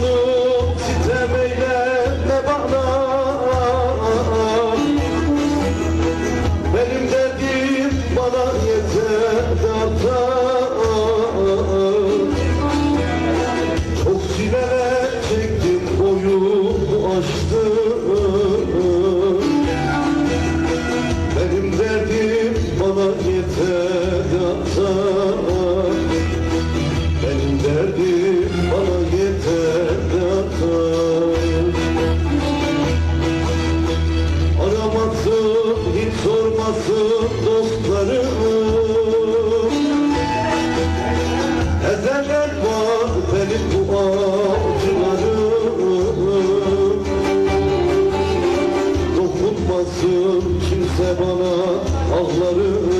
canım sitem eyleme bana? Benim derdim bana yeter artar Çok sineme çektim boyun Benim derdim bana yeter artar Benim derdim Yaşasın dostlarım. Ezeler var benim bu acılarım. Dokunmasın kimse bana ahlarım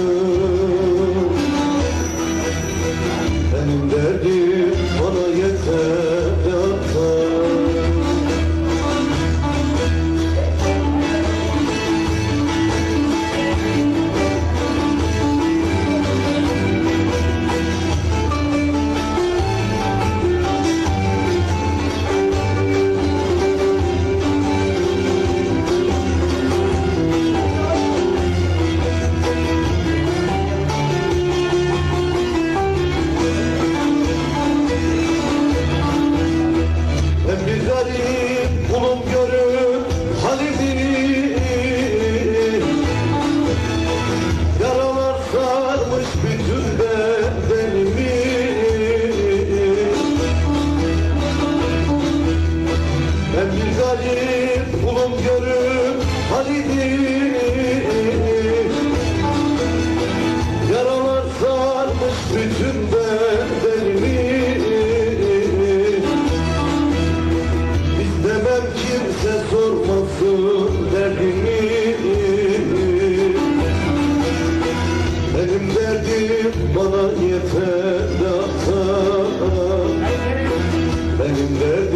Hem bir garip kulum görür the